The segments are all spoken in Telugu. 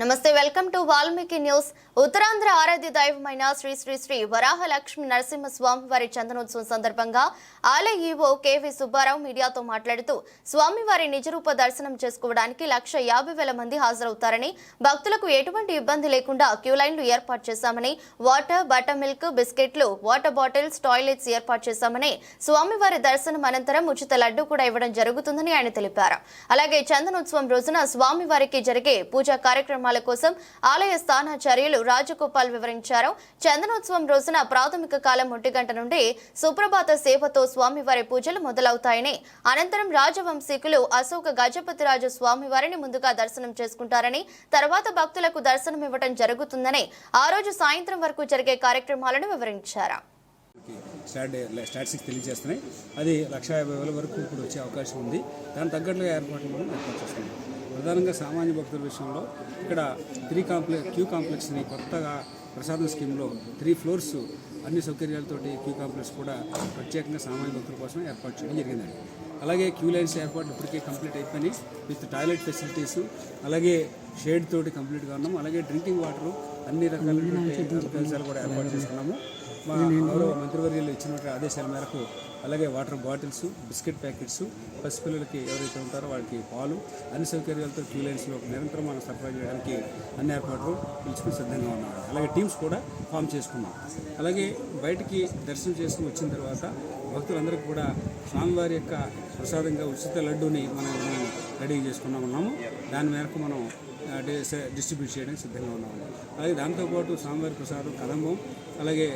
నమస్తే welcome to Valmiki news. Uttarandhra ఆరాధ్య దైవమైన శ్రీ శ్రీ శ్రీ వరాహ నరసింహస్వామి నరసింహ స్వామి వారి చందనోత్సవం సందర్భంగా ఆలయ ఈవో కేవీ సుబ్బారావు మీడియాతో మాట్లాడుతూ స్వామివారి నిజరూప దర్శనం చేసుకోవడానికి లక్ష యాభై వేల మంది హాజరవుతారని భక్తులకు ఎటువంటి ఇబ్బంది లేకుండా క్యూ లైన్లు ఏర్పాటు చేశామని వాటర్ బటర్ మిల్క్ బిస్కెట్లు వాటర్ బాటిల్స్ టాయిలెట్స్ ఏర్పాటు చేశామని స్వామివారి దర్శనం అనంతరం ఉచిత లడ్డు కూడా ఇవ్వడం జరుగుతుందని ఆయన తెలిపారు. అలాగే చందనోత్సవం రోజున స్వామివారికి జరిగే పూజా కార్యక్రమాల కోసం ఆలయ స్థానాచార్యులు రాజగోపాల్ వివరించారు. చందనోత్సవం రోజున ప్రాథమిక కాలం ఒంటి గంట నుండి సుప్రభాత సేవతో స్వామివారి పూజలు మొదలవుతాయని అనంతరం రాజవంశీకులు అశోక గజపతిరాజు స్వామివారిని ముందుగా దర్శనం చేసుకుంటారని తర్వాత భక్తులకు దర్శనం ఇవ్వడం జరుగుతుందని ఆ రోజు సాయంత్రం వరకు జరిగే కార్యక్రమాలను వివరించారు. స్టాట్ స్టాటిస్టిక్స్ తెలియజేస్తున్నాయి. అది లక్ష యాభై వేల వరకు ఇప్పుడు వచ్చే అవకాశం ఉంది. దాని తగ్గట్లుగా ఏర్పాట్లు ఏర్పాటు చేస్తున్నాం ప్రధానంగా సామాన్య భక్తుల విషయంలో ఇక్కడ త్రీ కాంప్లెక్స్ క్యూ కాంప్లెక్స్ని కొత్తగా ప్రసాదం స్కీమ్లో త్రీ ఫ్లోర్స్ అన్ని సౌకర్యాలతోటి క్యూ కాంప్లెక్స్ కూడా ప్రత్యేకంగా సామాన్య భక్తుల కోసం ఏర్పాటు చేయడం జరిగిందండి. అలాగే క్యూ లైన్స్ ఏర్పాటు ఇప్పటికే కంప్లీట్ అయిపోయి విత్ టాయిలెట్ ఫెసిలిటీస్ అలాగే షేడ్ తోటి కంప్లీట్గా ఉన్నాము. అలాగే డ్రింకింగ్ వాటర్ అన్ని సౌకర్యాలు కూడా ఏర్పాటు చేసుకున్నాము. మా గౌరవ మంత్రివర్యులు ఇచ్చినటువంటి ఆదేశాల మేరకు అలాగే వాటర్ బాటిల్స్ బిస్కెట్ ప్యాకెట్స్ పసిపిల్లలకి ఎవరైతే ఉంటారో వాళ్ళకి పాలు అన్ని సౌకర్యాలతో క్యూ లైన్స్లో నిరంతరం మనం సరఫరా చేయడానికి అన్ని ఏర్పాట్లు పిలుచుకుని సిద్ధంగా ఉన్నాం. అలాగే టీమ్స్ కూడా ఫామ్ చేసుకున్నాం. అలాగే బయటికి దర్శనం చేసుకుని వచ్చిన తర్వాత భక్తులందరికీ కూడా స్వామివారి యొక్క ప్రసాదంగా ఉచిత లడ్డూని మనం రెడీ చేసుకున్నాం ఉన్నాము. దాని మేరకు మనం డిస్ట్రిబ్యూట్ చేయడానికి సిద్ధంగా ఉన్నాము. అలాగే దాంతోపాటు స్వామివారి ప్రసాదం కదంబం అలాగే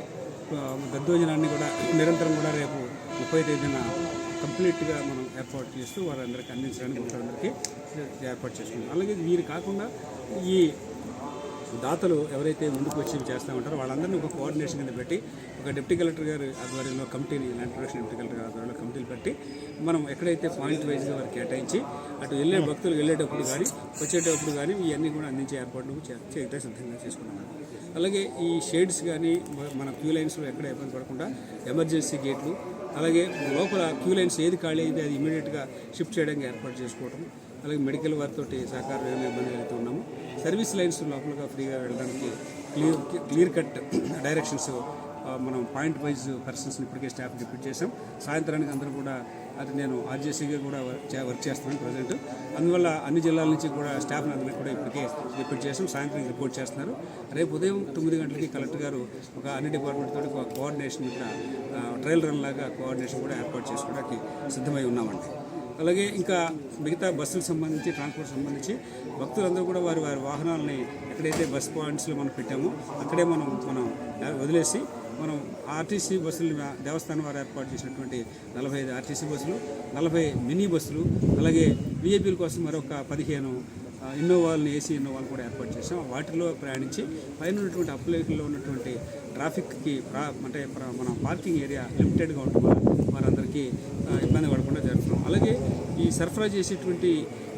దద్దోజనాన్ని కూడా నిరంతరం కూడా రేపు ముప్పై తేదీన కంప్లీట్గా మనం ఏర్పాటు చేస్తూ వారందరికీ అందించడానికి భక్తులందరికీ ఏర్పాటు చేసుకున్నాం అలాగే వీరు కాకుండా ఈ దాతలు ఎవరైతే ముందుకు వచ్చి చేస్తూ ఉంటారో వాళ్ళందరినీ ఒక కోఆర్డినేషన్ కింద పెట్టి ఒక డిప్యూటీ కలెక్టర్ గారి ఆధ్వర్యంలో కమిటీని ల్యాండ్ ప్రొడక్షన్ డిప్యూటీ కలెక్టర్ గారి ఆధ్వర్యంలో కమిటీలు పెట్టి మనం ఎక్కడైతే పాయింట్ వైజ్గా వారికి కేటాయించి అటు వెళ్ళే భక్తులు వెళ్ళేటప్పుడు కానీ వచ్చేటప్పుడు కానీ ఇవన్నీ కూడా అందించే ఏర్పాట్లు చేయటం సిద్ధంగా చేసుకున్నాం. అలాగే ఈ షేడ్స్ కానీ మన క్యూ లైన్స్లో ఎక్కడ ఇబ్బంది పడకుండా ఎమర్జెన్సీ గేట్లు అలాగే లోపల క్యూ లైన్స్ ఏది ఖాళీ అయితే అది ఇమీడియట్గా షిఫ్ట్ చేయడానికి ఏర్పాటు చేసుకోవడం అలాగే మెడికల్ వారితో సహకారం ఏమైనా ఇబ్బంది వెళ్తూ ఉన్నాము. సర్వీస్ లైన్స్ లోపలగా ఫ్రీగా వెళ్ళడానికి క్లియర్ క్లియర్ కట్ డైరెక్షన్స్ మనం పాయింట్ వైజ్ పర్సన్స్ని ఇప్పటికే స్టాఫ్ డిప్యూట్ చేసాం సాయంత్రానికి అందరూ కూడా అది నేను ఆర్జేసీగా కూడా వర్క్ చే- వర్క్ చేస్తున్నాను ప్రజెంట్. అందువల్ల అన్ని జిల్లాల నుంచి కూడా స్టాఫ్ని అందరికీ కూడా ఇప్పటికే రిపీట్ చేసాం సాయంత్రం రిపోర్ట్ చేస్తున్నారు. రేపు ఉదయం తొమ్మిది గంటలకి కలెక్టర్ గారు ఒక అన్ని డిపార్ట్మెంట్ తోటి ఒక కోఆర్డినేషన్ ఇక్కడ ట్రయల్ రన్ లాగా కోఆర్డినేషన్ కూడా ఏర్పాటు చేసుకోవడానికి సిద్ధమై ఉన్నామండి. అలాగే ఇంకా మిగతా బస్సులకు సంబంధించి ట్రాన్స్పోర్ట్ సంబంధించి భక్తులందరూ కూడా వారి వారి వాహనాలని ఎక్కడైతే బస్ పాయింట్స్లో మనం పెట్టామో అక్కడే మనం మనం వదిలేసి మనం ఆర్టీసీ బస్సులు దేవస్థానం వారు ఏర్పాటు చేసినటువంటి నలభై ఐదు ఆర్టీసీ బస్సులు నలభై మినీ బస్సులు అలాగే విఐపీల కోసం మరొక పదిహేను ఇన్నోవాల్ని ఇన్నోవాలని ఏసీ ఇన్నోవాలు కూడా ఏర్పాటు చేసాం వాటిలో ప్రయాణించి పైన ఉన్నటువంటి అప్లైలో ఉన్నటువంటి ట్రాఫిక్కి ప్రా అంటే ప్ర- మన పార్కింగ్ ఏరియా లిమిటెడ్గా ఉండడం వల్ల వారందరికీ ఇబ్బంది పడకుండా జరుగుతున్నాం అలాగే ఈ సరఫరా చేసేటువంటి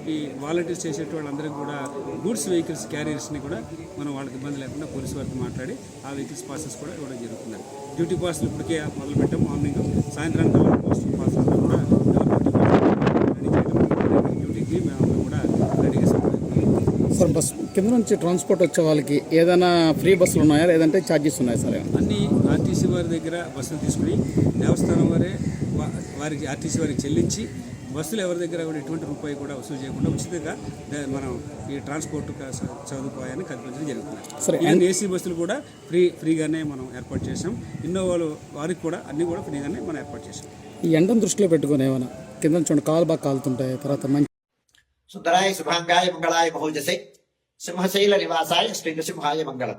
ఈ వాలంటీర్స్ చేసేటువంటి వాళ్ళందరికీ కూడా గూడ్స్ వెహికల్స్ క్యారియర్స్ని కూడా మనం వాళ్ళకి ఇబ్బంది లేకుండా పోలీసు వారితో మాట్లాడి ఆ వెహికల్స్ పాసెస్ కూడా ఇవ్వడం జరుగుతుంది. డ్యూటీ పాస్లు ఇప్పటికే మొదలు పెట్టాం మార్నింగ్ సాయంత్రానికి పోస్ట్ పాస్ అంతా కూడా డ్యూటీకి మేము కూడా సార్ బస్ కింద నుంచి ట్రాన్స్పోర్ట్ వచ్చే వాళ్ళకి ఏదైనా ఫ్రీ బస్సులు ఉన్నాయా? లేదంటే ఛార్జెస్ ఉన్నాయా సార్? అన్ని ఆర్టీసీ వారి దగ్గర బస్సులు తీసుకుని దేవస్థానం వారే వారికి ఆర్టీసీ వారికి చెల్లించి బస్సులు ఎవరి దగ్గర కూడా ఎటువంటి రూపాయి కూడా వసూలు చేయకుండా ఉచితంగా మనం ఈ ట్రాన్స్పోర్ట్ సదుపాయాన్ని కల్పించడం జరుగుతుంది. సరే, ఈవెన్ ఏసీ బస్సులు కూడా ఫ్రీ ఫ్రీగానే మనం ఏర్పాటు చేసాం ఇన్నోవాలు వారికి కూడా అన్ని కూడా ఫ్రీగానే మనం ఏర్పాటు చేసాం ఈ ఎండను దృష్టిలో పెట్టుకొని ఏమైనా కింద చూడండి కాలు బాగా కాలుతుంటాయి తర్వాత మంచి సుందరాయ శుభాంగాయ మంగళాయ మహోజసే. సింహశైల నివాసాయ శ్రీ నృసింహాయ మంగళం.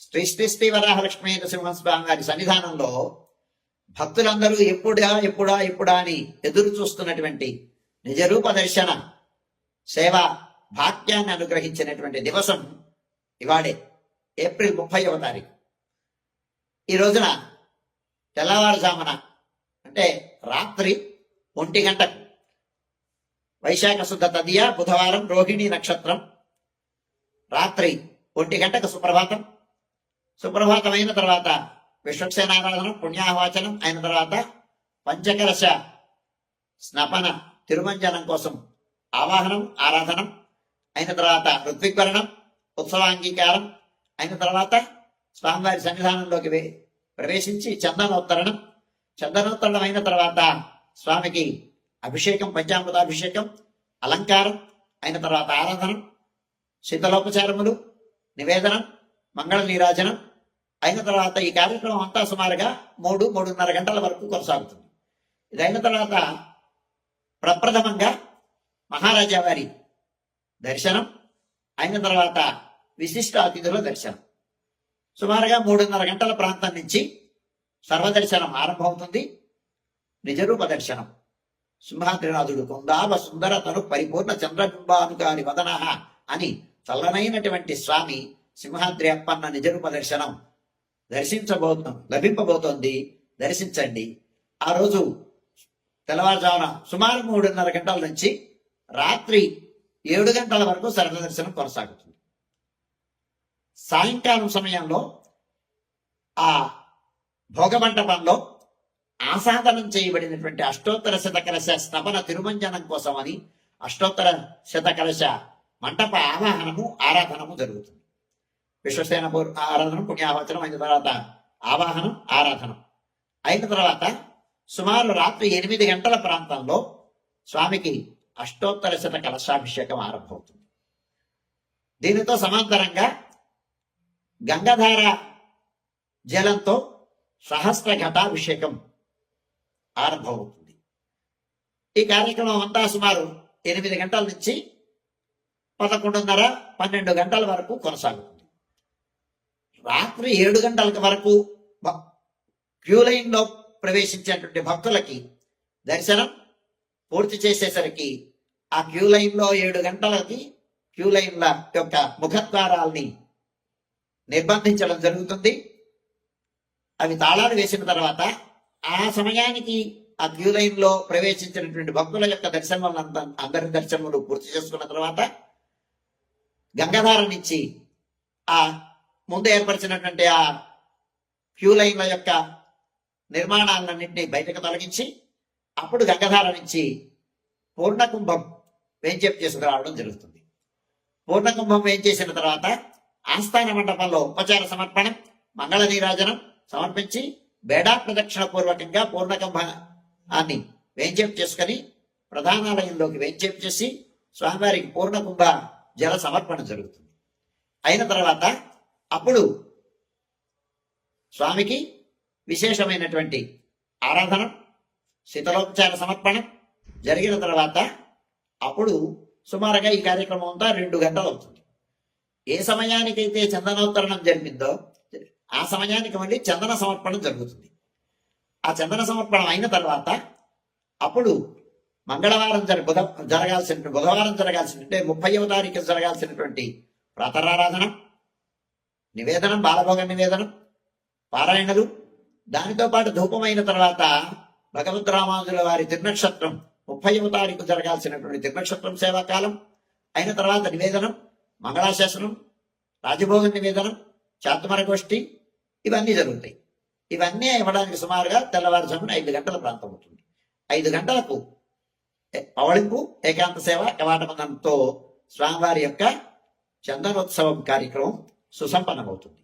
శ్రీ శ్రీ శ్రీ వరాహలక్ష్మీ నృసింహస్వామి వారి సన్నిధానంలో భక్తులందరూ ఎప్పుడా ఎప్పుడా ఎప్పుడా అని ఎదురు చూస్తున్నటువంటి నిజరూప దర్శన సేవ భాగ్యాన్ని అనుగ్రహించినటువంటి దివసం ఇవాడే ఏప్రిల్ ముప్పైవ తారీఖు. ఈ రోజున తెల్లవారుజామున అంటే రాత్రి ఒంటి గంటకు వైశాఖ శుద్ధ తదియ బుధవారం రోహిణి నక్షత్రం రాత్రి ఒంటి గంటకు సుప్రభాతం సుప్రభాతం అయిన తర్వాత విశ్వక్సేనారాధనం పుణ్యాహవాచనం అయిన తర్వాత పంచకలశ స్నపన తిరుమంజనం కోసం ఆవాహనం ఆరాధనం అయిన తర్వాత ఋత్విక్వరణం ఉత్సవాంగీకారం అయిన తర్వాత స్వామివారి సన్నిధానంలోకి ప్రవేశించి చందనోత్తరణం. చందనోత్తరణం అయిన తర్వాత స్వామికి అభిషేకం పంచామృతాభిషేకం అలంకారం అయిన తర్వాత ఆరాధనం శీతలోపచారములు నివేదనం మంగళ నీరాజనం అయిన తర్వాత ఈ కార్యక్రమం అంతా సుమారుగా మూడు మూడున్నర గంటల వరకు కొనసాగుతుంది. ఇది అయిన తర్వాత ప్రప్రథమంగా మహారాజా వారి దర్శనం అయిన తర్వాత విశిష్ట అతిథుల దర్శనం. సుమారుగా మూడున్నర గంటల ప్రాంతం నుంచి సర్వదర్శనం ఆరంభమవుతుంది. నిజరూప దర్శనం. సింహాద్రినాథుడు కుందావ సుందర తను పరిపూర్ణ చంద్రబింబానుకారి వదన అని చల్లనైనటువంటి స్వామి సింహాద్రి అప్పన్న నిజరూప దర్శనం. దర్శించబోతు లభింపబోతోంది. దర్శించండి. ఆ రోజు తెల్లవారుజామున సుమారు మూడున్నర గంటల నుంచి రాత్రి ఏడు గంటల వరకు సరళ దర్శనం కొనసాగుతుంది. సాయంకాలం సమయంలో ఆ భోగమంటపంలో ఆసాదనం చేయబడినటువంటి అష్టోత్తర శతకలశ స్తపన తిరుమంజనం కోసమని అష్టోత్తర శతకలశ మంటప ఆవాహనము ఆరాధనము జరుగుతుంది. విశ్వసేన పూర్ ఆరాధన పుణ్యావచనం అయిన తర్వాత ఆవాహనం ఆరాధనం. అయిన తర్వాత సుమారు రాత్రి ఎనిమిది గంటల ప్రాంతంలో స్వామికి అష్టోత్తర శత కలశాభిషేకం ఆరంభమవుతుంది. దీనితో సమాంతరంగా గంగాధార జలంతో సహస్ర ఘటాభిషేకం ఆరంభమవుతుంది. ఈ కార్యక్రమం అంతా సుమారు ఎనిమిది గంటల నుంచి పదకొండున్నర పన్నెండు గంటల వరకు కొనసాగుతుంది. రాత్రి ఏడు గంటల వరకు క్యూలైన్లో క్యూ లైన్లో ప్రవేశించేటువంటి భక్తులకి దర్శనం పూర్తి చేసేసరికి ఆ క్యూ లైన్లో ఏడు గంటలకి క్యూ లైన్ల యొక్క ముఖద్వారాల్ని నిర్బంధించడం జరుగుతుంది. అవి తాళాలు వేసిన తర్వాత ఆ సమయానికి ఆ క్యూ లైన్లో ప్రవేశించినటువంటి భక్తుల యొక్క దర్శనం అందరి దర్శనములు పూర్తి చేసుకున్న తర్వాత గంగాధార నుంచి ఆ ముందు ఏర్పరిచినటువంటి ఆ క్యూ లైన్ల యొక్క నిర్మాణాలన్నింటినీ బయటకు తొలగించి అప్పుడు గంగధార నుంచి పూర్ణకుంభం వేంచేపు చేసుకురావడం జరుగుతుంది. పూర్ణకుంభం వేంచేసిన తర్వాత ఆస్థాన మండపంలో ఉపచార సమర్పణం మంగళ నీరాజనం సమర్పించి బేడా ప్రదక్షిణ పూర్వకంగా పూర్ణకుంభాన్ని వేంచేపు చేసుకొని ప్రధానాలయంలోకి వేంచేపు చేసి స్వామివారికి పూర్ణకుంభ జల సమర్పణ జరుగుతుంది. అయిన తర్వాత అప్పుడు స్వామికి విశేషమైనటువంటి ఆరాధన శీతలోపచార సమర్పణ జరిగిన తర్వాత అప్పుడు సుమారుగా ఈ కార్యక్రమం అంతా రెండు గంటలు అవుతుంది. ఏ సమయానికైతే చందనోత్తరణం జరిగిందో ఆ సమయానికి మళ్ళీ చందన సమర్పణ జరుగుతుంది. ఆ చందన సమర్పణ అయిన తర్వాత అప్పుడు మంగళవారం జరి బుధ జరగాల్సిన బుధవారం జరగాల్సిన అంటే ముప్పైవ తారీఖు జరగాల్సినటువంటి ప్రాతరారాధన నివేదనం బాలభోగ నివేదనం పారాయణలు దానితో పాటు ధూపమైన తర్వాత భగవద్ రామానుజుల వారి తిరునక్షత్రం ముప్పైవ తారీఖు జరగాల్సినటువంటి తిరునక్షత్రం సేవాకాలం అయిన తర్వాత నివేదనం మంగళాశాసనం రాజభోగ నివేదనం చాతుమర గోష్ఠి ఇవన్నీ జరుగుతాయి. ఇవన్నీ ఇవ్వడానికి సుమారుగా తెల్లవారుజామున ఐదు గంటల ప్రాంతం అవుతుంది. ఐదు గంటలకు పవళింపు ఏకాంత సేవ కవాటమందంతో స్వామివారి యొక్క చందనోత్సవం కార్యక్రమం సుసంపన్నమవుతుంది.